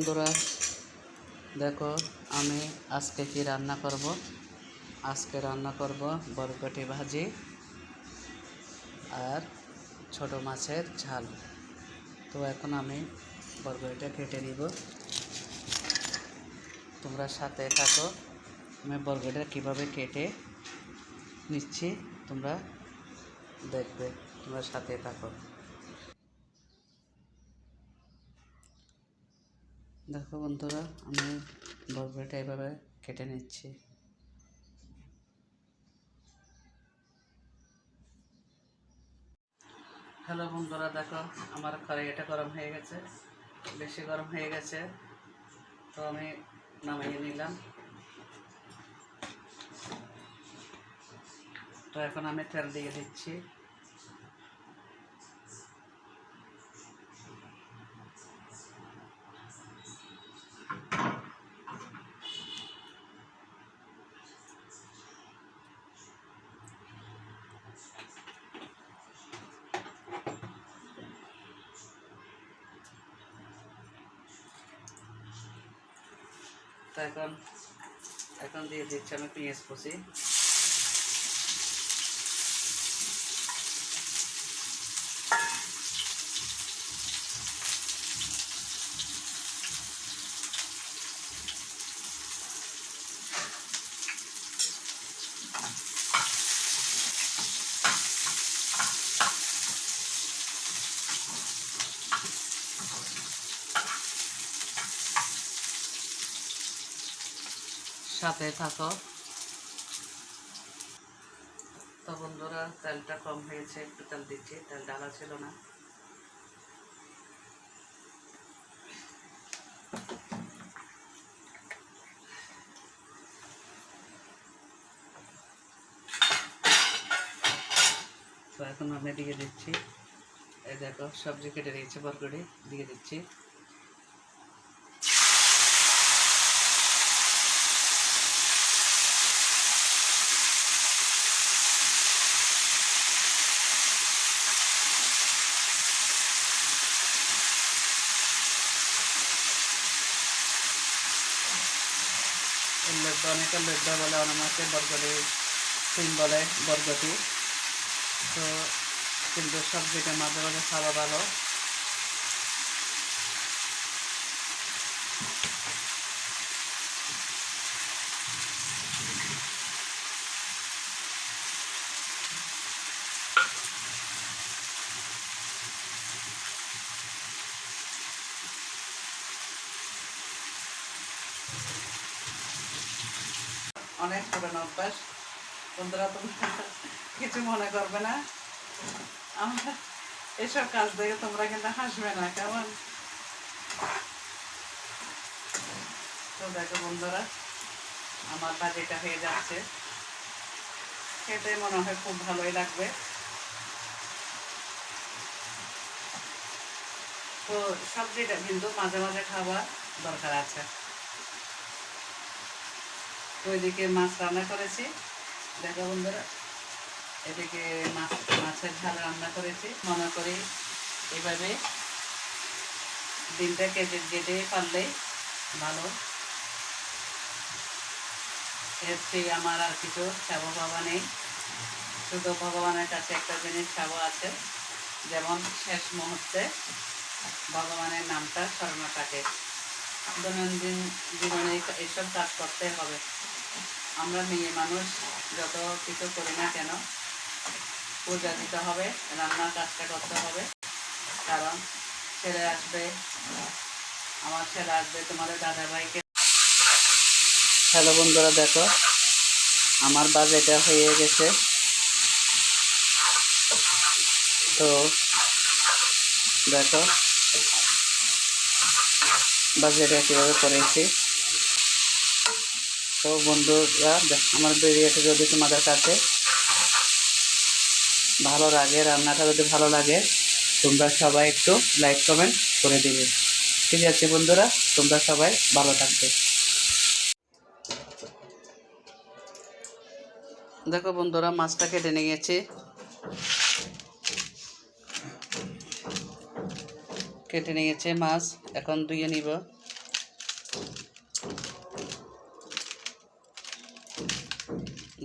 বন্ধুরা, দেখো আমি আজকে কি রান্না করব? আজকে রান্না করব বরকটি ভাজি আর ছোট মাছের ঝাল। তো এখন আমি বরবটিটা কেটে নিব। তোমরা সাথে থাকো, আমি বরবটিটা কীভাবে কেটে নিচ্ছি তোমরা দেখবে, তোমরা সাথে থাকো। দেখো বন্ধুরা, আমি বরবটিটা এভাবে কেটে নিচ্ছি। হ্যালো বন্ধুরা, দেখো আমার কড়াইটা গরম হয়ে গেছে, বেশি গরম হয়ে গেছে, তো আমি নামিয়ে নিলাম। তো এখন আমি তেল দিয়ে দিচ্ছি। তো এখন এখন দিয়ে দিচ্ছি আমি পেঁয়াজ কুচি। সাথে থাকো। তো বন্ধুরা, তেলটা কম হয়েছে, একটু তেল দিচ্ছি, তেল ডালা ছিল না। এখন আমি দিয়ে দিচ্ছি, এই দেখো, সবজি কেটে দিয়েছি, বরকড়ি দিয়ে দিচ্ছি। লেড্ডা অনেকে লেড্ডা বলে অনেকে বরগটি সিম বলে বরগটি তো কিন্তু সবজিটা মাঝে মাঝে খাওয়া ভালো অনেক পুরানো অভ্যাস। বন্ধুরা, তোমরা কিছু মনে করবে না? আমরা এসব কাজ দেখে তোমরা কিন্তু হাসবে না, কেমন? তো দেখো বন্ধুরা, আমার বাজেটা হয়ে যাচ্ছে। খেতে মনে হয় খুব ভালোই লাগবে। তো সবজিটা কিন্তু মাঝে মাঝে খাওয়া দরকার আছে। তো ওইদিকে মাছ রান্না করেছি। দেখো বন্ধুরা, এদিকে মাছ, মাছের ঝাল রান্না করেছি। মনে করি এভাবে ডিমটা কেটে কেটে পারলে ভালো। এর চেয়ে আমার আর কিছু চাবো পাওয়া নেই। শুধু ভগবানের কাছে একটা জিনিস চাবো আছে, যেমন শেষ মুহূর্তে ভগবানের নামটা স্মরণ থাকে। দৈনন্দিন জীবনে এই- এইসব কাজ করতে হবে। আমরা মেয়ে মানুষ, যত কিছু করি না কেন, পূজা দিতে হবে, রান্নার কাজটা করতে হবে। কারণ ছেলে আসবে, আমার ছেলে আসবে তোমাদের দাদা ভাইকে হ্যালো বন্ধুরা, দেখো, আমার বাজেটা হয়ে গেছে। তো দেখো বাজেটা কীভাবে করেছি। তো বন্ধুরা আমার ভিডিওটা যদি তোমাদের কাছে। ভালো লাগে, রান্নাটা যদি ভালো লাগে, তোমরা সবাই একটু লাইক কমেন্ট করে দিবে। ঠিক আছে বন্ধুরা, তোমরা সবাই ভালো থাকবে। দেখো বন্ধুরা মাছটা কেটে গেছি কেটে নিয়েছে মাছ, এখন ধুয়ে নিব।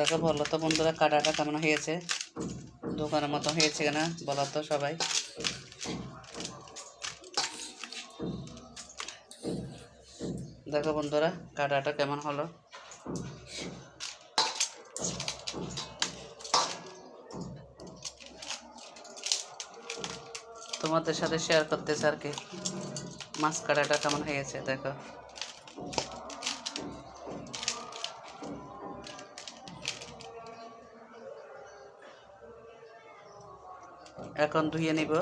দেখো বলো তো বন্ধুরা কাটাটা কেমন হয়েছে? দোকানের মতো হয়েছে কিনা বলো তো সবাই। দেখো বন্ধুরা কাটাটা কেমন হলো? তোমাদের সাথে শেয়ার করতেছে আর কি। মাছ কাটাটা কেমন হয়েছে দেখো। এখন ধুয়ে নিব।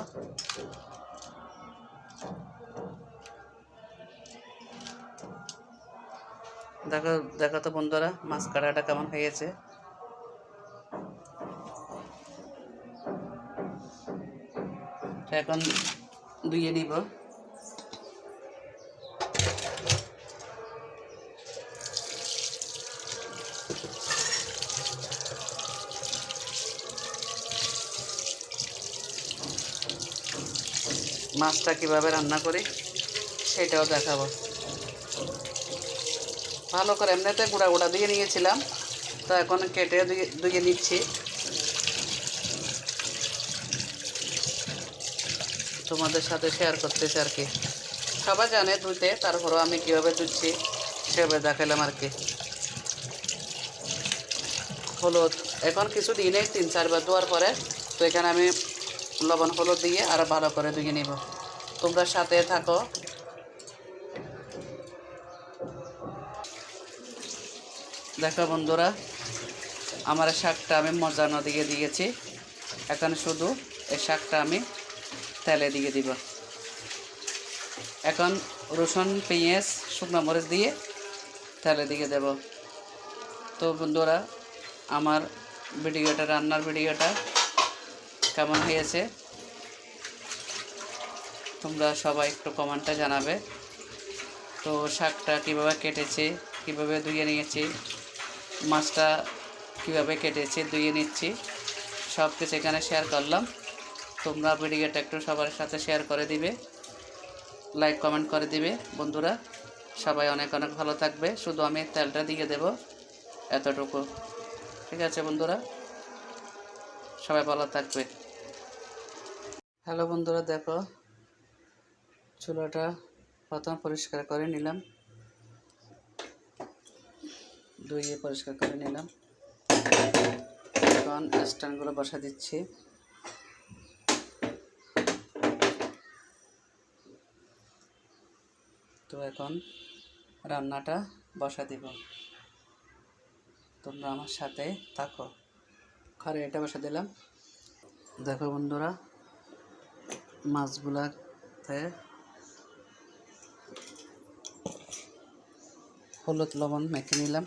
দেখো দেখো তো বন্ধুরা মাছ কাটাটা কেমন হয়েছে। এখন ধুয়ে নিব। মাছটা কীভাবে রান্না করি সেটাও দেখাবো। ভালো করে এমনিতে গুঁড়া গুঁড়া দিয়ে নিয়েছিলাম, তো এখন কেটে ধুয়ে নিচ্ছি। তোমাদের সাথে শেয়ার করতেছি আর কি। সবাই জানে ধুতে, তারপরও আমি কীভাবে ধুচ্ছি সেভাবে দেখালাম আর কি। হলুদ, এখন কিছু দিনেই তিন চারবার ধোয়ার পরে, তো এখানে আমি লবণ হলুদ দিয়ে আরও ভালো করে ধুয়ে নিব। তোমরা সাথে থাকো। দেখো বন্ধুরা, আমার শাকটা আমি মজানো দিয়ে দিয়েছি। এখন শুধু এই শাকটা আমি তেলে দিয়ে দিব। এখন রসুন, পেঁয়াজ, শুকনো মরিচ দিয়ে তেলে দিয়ে দেব। তো বন্ধুরা, আমার ভিডিওটা, রান্নার ভিডিওটা কেমন হয়েছে? তোমরা সবাই একটু কমেন্টে জানাবে। তো শাকটা কীভাবে কেটেছে, কীভাবে ধুয়ে নিয়েছি, মাছটা কীভাবে কেটেছে, ধুয়ে নিচ্ছি, সব কিছু এখানে শেয়ার করলাম। তোমরা ভিডিওটা একটু সবার সাথে শেয়ার করে দিবে লাইক কমেন্ট করে দিবে। বন্ধুরা, সবাই অনেক অনেক ভালো থাকবে। শুধু আমি তেলটা দিয়ে দেব এতটুকু। ঠিক আছে বন্ধুরা, সবাই ভালো থাকবে। হ্যালো বন্ধুরা, দেখো চুলাটা প্রথম পরিষ্কার করে নিলাম। ধুয়ে পরিষ্কার করে নিলাম। এখন স্ট্যান্ডগুলো বসা দিচ্ছি। তো এখন রান্নাটা বসা দিব। তোমরা আমার সাথে থাকো। খড়ে এটা বসা দিলাম। দেখো বন্ধুরা মাছগুলাতে হলুদ লবণ মেখে নিলাম।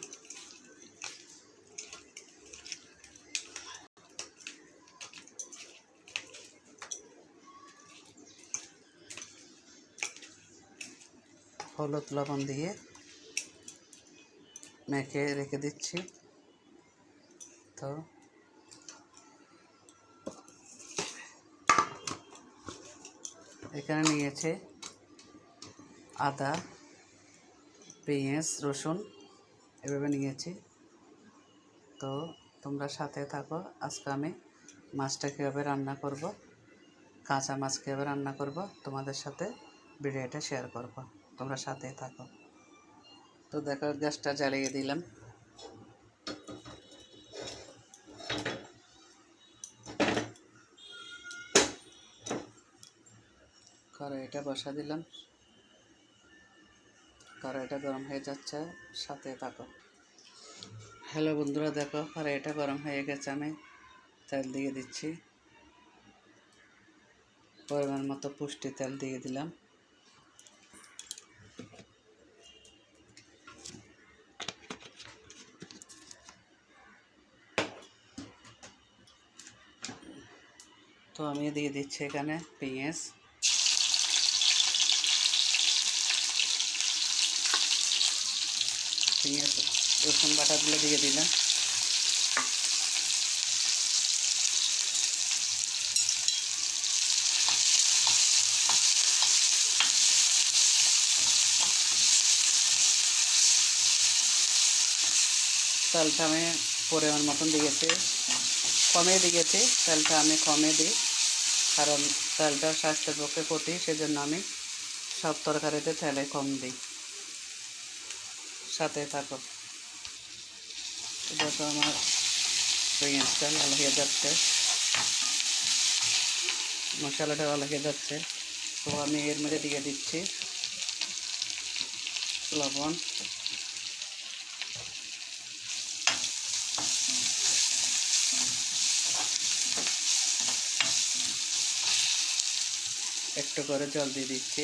হলুদ লবণ দিয়ে মেখে রেখে দিচ্ছি। তো এখানে নিয়েছে আদা, পেঁয়াজ, রসুন এভাবে নিয়েছি। তো তোমরা সাথে থাকো, আজকে আমি মাছটা কীভাবে রান্না করব, কাঁচা মাছ কীভাবে রান্না করব, তোমাদের সাথে ভিডিওটা শেয়ার করব। তোমরা সাথে থাকো। তো দেখো, গ্যাসটা জ্বালিয়ে দিলাম। কড়াইটা বসা দিলাম। কড়াইটা গরম হয়ে যাচ্ছে, সাথে থাকো। হ্যালো বন্ধুরা, দেখো কড়াইটা গরম হয়ে গেছে, আমি তেল দিয়ে দিচ্ছি। পরিমাণ মতো পুষ্টি তেল দিয়ে দিলাম। তো আমি দিয়ে দিচ্ছি এখানে পেঁয়াজ। রসুন বাটাগুলো দিয়ে দিলাম। তালটা আমি পরিমাণ মতন দিয়েছি। কমে দিয়েছি, তালটা আমি কমে দিই। কারণ তালটা স্বাস্থ্যের পক্ষে ক্ষতি, সেজন্য আমি সব তরকারিতে তেলে কম দিই। সাথে থাকো। দেখো আমার পেঁয়াজটা লাল হয়ে যাচ্ছে মশলাটা লাল হয়ে যাচ্ছে তো আমি এর মধ্যে দিয়ে দিচ্ছি লবণ। একটু করে জল দিয়ে দিচ্ছি।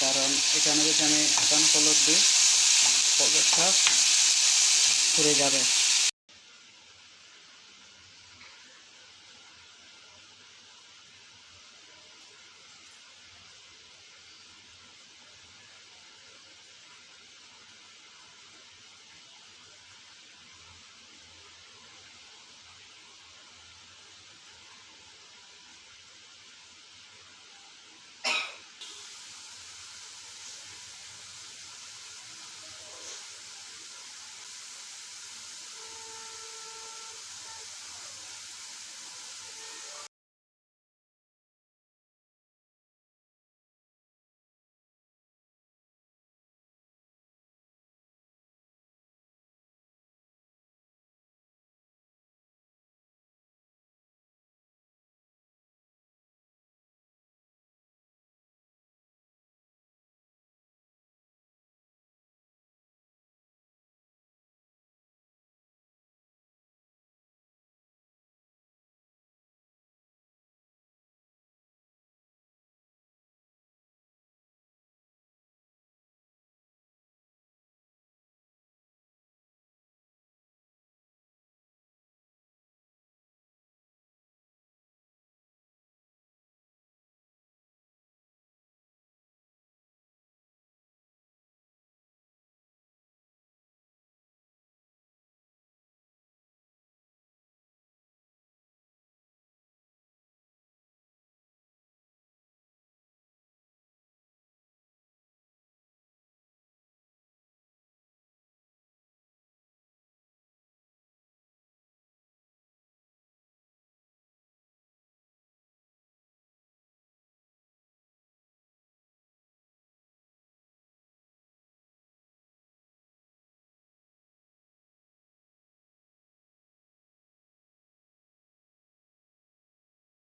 কারণ এখানে যদি আমি এখন হলুদ দিই হলুদটা ঘুরে যাবে।